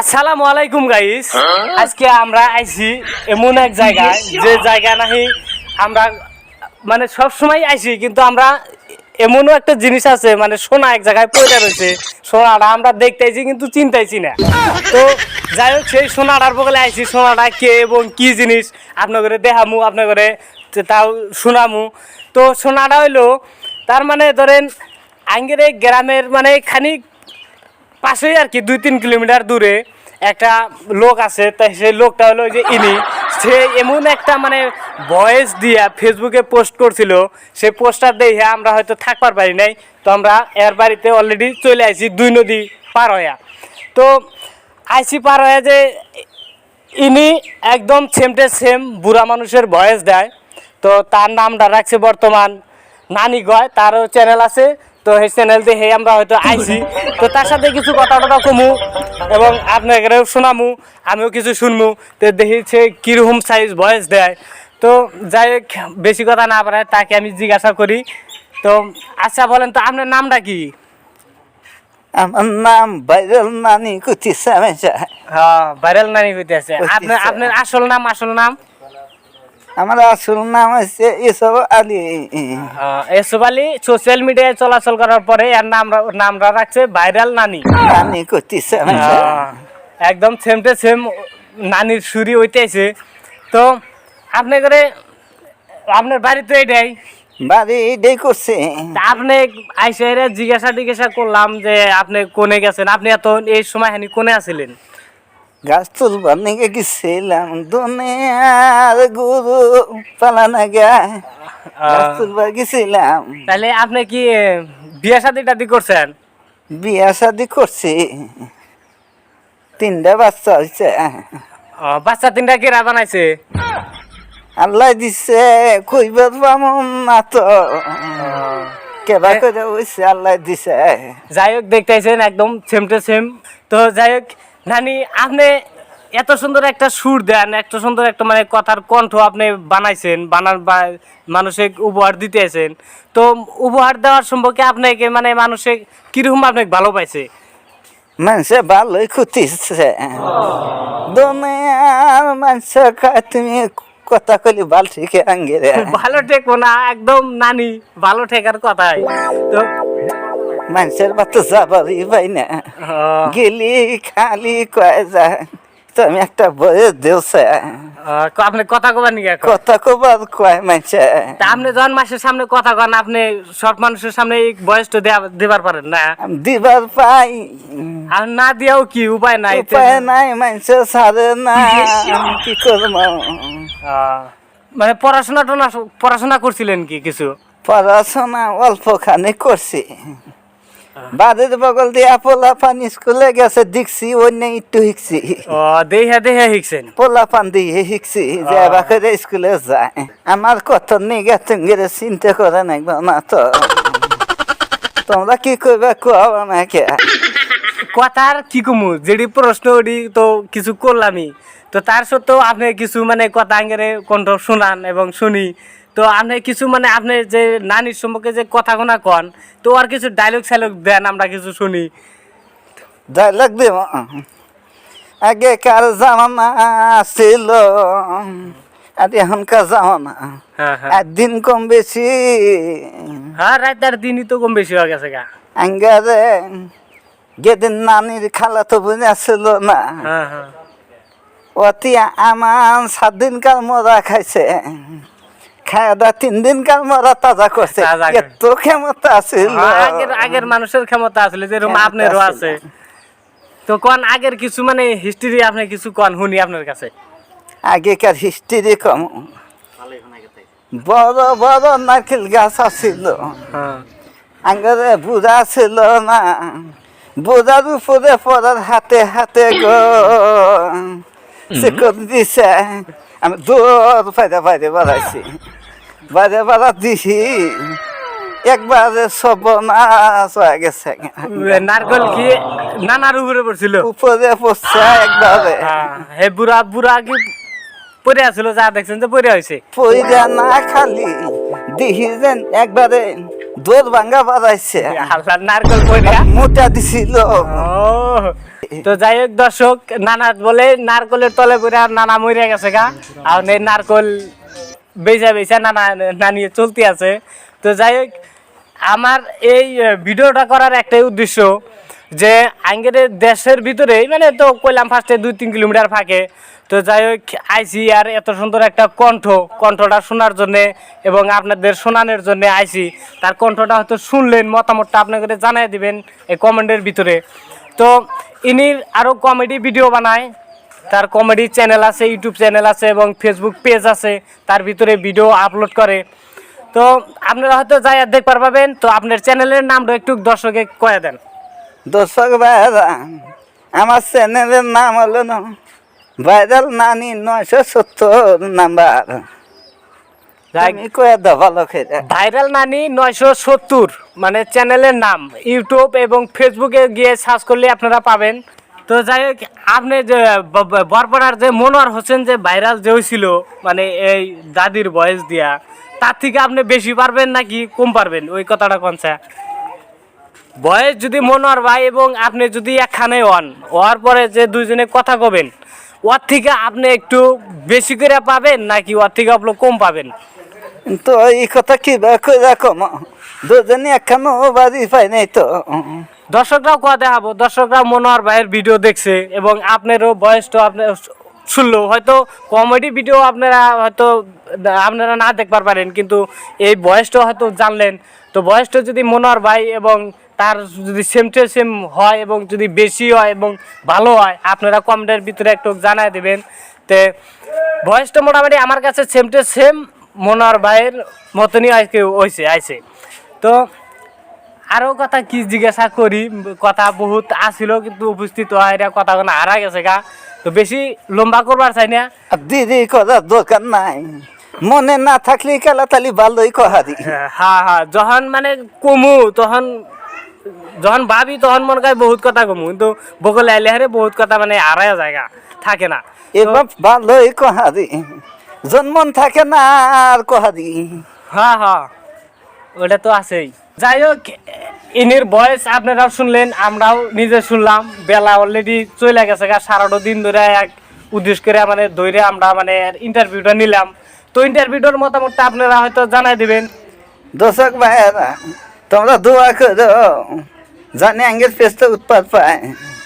আসসালামু আলাইকুম গাইস আজকে আমরা আইছি এমন এক জায়গায় যে জায়গা নাহি আমরা মানে সব সময় আইছি কিন্তু আমরা এমনও একটা জিনিস আছে মানে সোনা এক জায়গায় পড়ে রয়েছে সোনাটা আমরা দেখতেছি কিন্তু চিন্তাইছি না। তো যাই হোক সেই সোনাটার বগলে আইছি সোনাটা কে এবং কি জিনিস আপনার দেখামু আপনার তাও শোনামু। তো সোনাটা হইল তার মানে ধরেন আঙ্গের গ্রামের মানে খানিক পাশেই আর কি দুই তিন কিলোমিটার দূরে একটা লোক আছে তাই সেই লোকটা হলো যে ইনি। সে এমন একটা মানে ভয়েস দিয়া ফেসবুকে পোস্ট করছিল, সেই পোস্টার দেখে আমরা হয়তো থাকবার পারি নাই, তো আমরা এর বাড়িতে অলরেডি চলে আইছি দুই নদী পার হইয়া। তো আইসি পার হয়ে যে ইনি একদম সেম টে সেম বুড়া মানুষের ভয়েস দেয়, তো তার নামটা রাখছে বর্তমান নানি গয় তারও চ্যানেল আছে তো সেই চ্যানেল দিয়ে আমরা হয়তো আইছি। তো তার সাথে কিছু কথা টথা কমু এবং আপনাকেও শোনামু আমিও কিছু শুনমু। তো দেখি সে কীরকম সাইজ ভয়েস দেয়। তো যাই বেশি কথা না পারে তাকে আমি জিজ্ঞাসা করি। তো আচ্ছা বলেন তো আপনার নামটা কি? আমার নাম বাইরেল নানি সামেশা হ্যাঁ ভাইরাল নানি কইতে আছে। আপনার আপনার আসল নাম আসল নাম? আমার আসল নাম হচ্ছে এসব আলী। এসব আলী সোশ্যাল মিডিয়ায় চলাচল করার পরে এর নাম নামটা রাখছে ভাইরাল নানি। নানি আহ, একদম সেম টু সেম নানির সুরি হইতেছে। তো আপনি করে আপনার বাড়ি তো এটাই। বাড়ি এটাই করছে। আপনি আইসে জিজ্ঞাসা টিজ্ঞাসা করলাম যে আপনি কোনে গেছেন? আপনি এত এই সময় হানি কোনে আছিলেন? গাছ তুলবার নিকে গেছিলাম দুনিয়ার গুরু পালানা গায়। গাছ আহ, তুলবার গেছিলাম। তাহলে আপনি কি বিয়ে শাদি টাদি করছেন? বিয়া শাদি করছি। তিনটা বাচ্চা হয়েছে বাচ্চা তিনটা কেরা বানাইছে? আল্লাহ দিছে কইবার পামন না তো কেবা করে হয়েছে আল্লাহ দিছে। যাই হোক দেখতেছেন একদম সেম টু সেম তো যাই হোক নানি আপনি এত সুন্দর একটা সুর দেন এত সুন্দর একটা মানে কথার কণ্ঠ আপনি বানাইছেন বানার বা মানুষে উপহার দিতেছেন। তো উপহার দেওয়ার সম্পর্কে আপনাকে মানে মানুষে কীরকম আপনাকে ভালো পাইছে মানুষে ভালোই খুঁতিছে দুনিয়ার মানুষ কয় তুমি কথা কলি বাল ঠিকে আঙ্গে ভালো ঠেকবো না একদম নানি ভালো ঠেকার কথাই। তো মানুষের বাতো যাবারই পাই না গেলি খালি কয় যায় তুমি একটা বয়ে দেওছে আপনি কথা কবার এখন কথা কবার কয় মানুষে তা আপনি যখন মাসের সামনে কথা কন আপনি সব মানুষের সামনে এই বয়সটা দেয়া- দেবার পারেন না দিবার পাই আর না দিয়াও কি উপায় নাই উপায় নাই মানুষে ছাড়ে না কি করব মানে পড়াশোনা টনা পড়াশোনা করছিলেন কি কিছু পড়াশোনা অল্প খানি করছি বাড়ির বগল দিয়ে পোলা পান স্কুলে গেছে দেখছি অন্য একটু শিখছি ও দেহে দেহে শিখছেন পোলা পান দিয়ে যে করে স্কুলে যায়। আমার কত চিন্তা করে নাকবে না তো। তোমরা কি করবে কোয়া নাকি কথার কি কমু যেটি প্রশ্ন ওটি তো কিছু করলামই। তো তার সত্ত্বেও আপনি কিছু মানে কথা আঙ্গেরে কণ্ঠ শোনান এবং শুনি। তো আপনি কিছু মানে আপনি যে নানির সম্পর্কে যে কথা গোনা কন তো আর কিছু ডায়লগ সাইলগ দেন আমরা কিছু শুনি। ডাইলগ দিব? আগেকার জামানা ছিল। আর এখনকার জামানা। হ্যাঁ হ্যাঁ। একদিন কম বেশি। হ্যাঁ রাত আর দিনই তো কম বেশি হয়ে গেছে গা। আঙ্গারে গেদিন নানির খালা তো বুঝে ছিল না। হ্যাঁ অতি আমার সাত দিন কাল মরা খাইছে। দাওয়া তিন দিন কাল মরা তাজা করছে। এত ক্ষমতা ছিল হ্যাঁ, আগের আগের মানুষের ক্ষমতা আসলে যেরকম আপনারও আছে। আছে। তো কোন আগের কিছু মানে হিস্ট্রি আপনি কিছু কোন শুনি আপনার কাছে। আগেকার হিস্ট্রি কম। বড় বড় নারকেল গাছ আছিল। হ্যাঁ। আঙ্গারে বুড়া ছিল না। বুড়ার উপরে পড়ার হাতে হাতে গো। সে দিছে আমি দৌড় ফাইদা ফাইদে বাড়াইছি। বাইরে বাড়া দিছি একবারে সব নাশ হয়ে গেছে। নারকল কি নানার উপরে পড়ছিল? উপরে পড়ছে একবারে। হ্যাঁ, হে বুড়া বুড়া কি পরে আসছিল যা দেখছেন যে পরে হয়েছে। পইরা না খালি দিহি যেন একবারে দৌড় ভাঙ্গা বাড়াইছে আল্লাহ নারকল পরে মোটা দিছিল। ও তো যাই হোক, দর্শক নানা বলে নারকলের তলে পড়ে আর নানা মরে গেছে গা। আর এই নারকল বেচা বেচা নানা নানিয়ে চলতে আছে। তো যাই হোক, আমার এই ভিডিওটা করার একটাই উদ্দেশ্য যে আঙ্গের দেশের ভিতরে মানে তো কইলাম ফার্স্টে দুই তিন কিলোমিটার ফাঁকে। তো যাই হোক, আইসি আর এত সুন্দর একটা কণ্ঠ, কণ্ঠটা শোনার জন্যে এবং আপনাদের শোনানোর জন্য আইসি। তার কণ্ঠটা হয়তো শুনলেন, মতামতটা আপনাদের জানাই দিবেন এই কমেন্টের ভিতরে। তো ইনির আরও কমেডি ভিডিও বানায়। তার কমেডি চ্যানেল আছে ইউটিউব চ্যানেল আছে এবং ফেসবুক পেজ আছে। তার ভিতরে ভিডিও আপলোড করে। তো আপনারা হয়তো যাই আর দেখবার পাবেন। তো আপনার চ্যানেলের নামটা একটু দর্শকে কয়ে দেন। দর্শক ভাইরা আমার চ্যানেলের নাম হলো না ভাইরাল নানি নয়শো সত্তর নাম্বার যাই- তুমি কয়ে দাও ভালো খেয়ে ভাইরাল নানি নয়শো সত্তর মানে চ্যানেলের নাম ইউটিউব এবং ফেসবুকে গিয়ে সার্চ করলে আপনারা পাবেন। তো যাই হোক আপনি যে বরপাড়ার যে মনোয়ার হোসেন যে ভাইরাল যে হয়েছিল মানে এই দাদির বয়স দিয়া তার থেকে আপনি বেশি পারবেন নাকি কম পারবেন? ওই কথাটা কনসা বয়স যদি মনোয়ার ভাই এবং আপনি যদি একখানে হন হওয়ার পরে যে দুইজনে কথা কবেন ওর থেকে আপনি একটু বেশি করে পাবেন নাকি ওর থেকে আপনি কম পাবেন? তো এই কথা কি করে কম দুজনে একখানো বাড়ি পাই নাই তো। দর্শকরাও কথা দেখাবো দর্শকরা মনোয়ার ভাইয়ের ভিডিও দেখছে এবং আপনারও বয়সটা আপনার শুনলো হয়তো কমেডি ভিডিও আপনারা হয়তো আপনারা না দেখবার পারেন, কিন্তু এই বয়সটা হয়তো জানলেন। তো বয়সটা যদি মনোয়ার ভাই এবং তার যদি সেম টু সেম হয় এবং যদি বেশি হয় এবং ভালো হয়, আপনারা কমেন্টের ভিতরে একটু জানাই দেবেন। তে, বয়সটা মোটামুটি আমার কাছে সেম টু সেম মনোয়ার ভাইয়ের মতনই আজকে হয়েছে আইছে। তো আরও কথা কি জিজ্ঞাসা করি কথা বহুত আসিল কিন্তু উপস্থিত হয় কথা কোনো হারা গেছে গা। তো বেশি লম্বা করবার চাই না। দিদি করার দরকার নাই। মনে না থাকলে খেলা তালি ভালোই কহারি হ্যাঁ হ্যাঁ যখন মানে কমু তখন যখন ভাবি তখন মনে হয় বহুত কথা কমু কিন্তু বকলে আইলে হারে বহুত কথা মানে হারায় জায়গা থাকে না। এবার ভালোই কহারি জন্মন থাকে না আর কহারি হ্যাঁ হ্যাঁ ওটা তো আছেই। যাই হোক ইনির বয়স আপনারাও শুনলেন আমরাও নিজে শুনলাম। বেলা অলরেডি চলে গেছে গা সারাটা দিন ধরে এক উদ্দেশ্য করে মানে ধরে আমরা মানে ইন্টারভিউটা নিলাম। তো ইন্টারভিউটার মতামতটা আপনারা হয়তো জানাই দিবেন। দর্শক ভাইয়েরা তোমরা দোয়া করো। জানি আঙ্গের পেস্ট উৎপাদ পায়।